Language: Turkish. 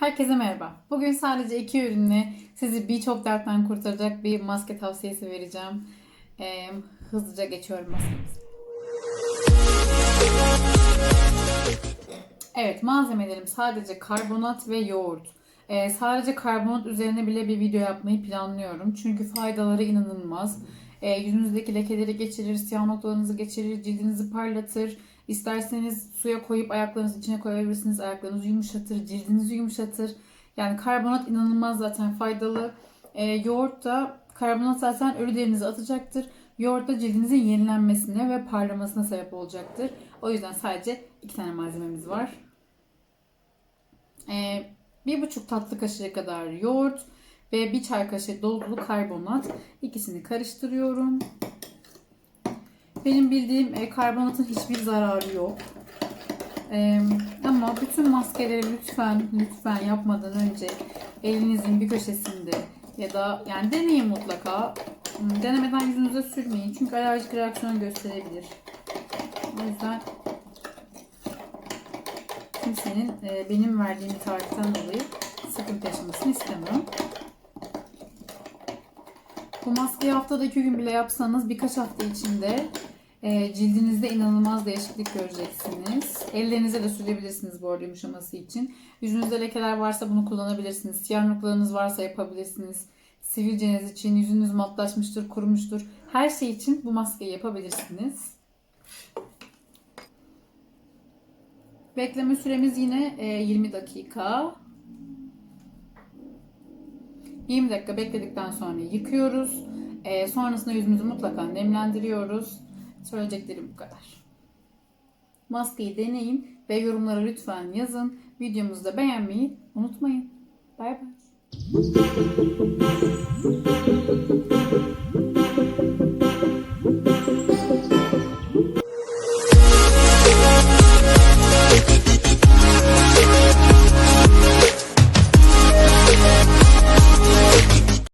Herkese merhaba. Bugün sadece iki ürünle sizi birçok dertten kurtaracak bir maske tavsiyesi vereceğim. Ee, hızlıca geçiyorum maskemize. Evet malzemelerim sadece karbonat ve yoğurt. Ee, sadece karbonat üzerine bile bir video yapmayı planlıyorum. Çünkü faydaları inanılmaz. Ee, yüzünüzdeki lekeleri geçirir, siyah noktalarınızı geçirir, cildinizi parlatır. İsterseniz suya koyup ayaklarınızın içine koyabilirsiniz. Ayaklarınızı yumuşatır, cildinizi yumuşatır. Yani karbonat inanılmaz zaten faydalı. Ee, yoğurt da karbonat zaten ölü derinizi atacaktır. Yoğurt da cildinizin yenilenmesine ve parlamasına sebep olacaktır. O yüzden sadece iki tane malzememiz var. Ee, bir buçuk tatlı kaşığı kadar yoğurt ve bir çay kaşığı dolu karbonat. İkisini karıştırıyorum. Benim bildiğim e, karbonatın hiçbir zararı yok. E, ama bütün maskeleri lütfen lütfen yapmadan önce elinizin bir köşesinde ya da yani deneyin mutlaka. Hmm, Denemeden yüzünüze sürmeyin çünkü alerjik reaksiyon gösterebilir. O yüzden kimsenin e, benim verdiğim tariften dolayı sıkıntı yaşamasını istemem. Bu maskeyi haftada iki gün bile yapsanız birkaç hafta içinde e, cildinizde inanılmaz değişiklik göreceksiniz. Ellerinize de sürebilirsiniz bu arada yumuşaması için. Yüzünüzde lekeler varsa bunu kullanabilirsiniz. Siyah noktalarınız varsa yapabilirsiniz. Sivilceniz için yüzünüz matlaşmıştır, kurumuştur. Her şey için bu maskeyi yapabilirsiniz. Bekleme süremiz yine e, 20 dakika. 20 dakika bekledikten sonra yıkıyoruz. Ee, sonrasında yüzümüzü mutlaka nemlendiriyoruz. Söyleyeceklerim bu kadar. Maskeyi deneyin ve yorumlara lütfen yazın. Videomuzu da beğenmeyi unutmayın. Bay bay.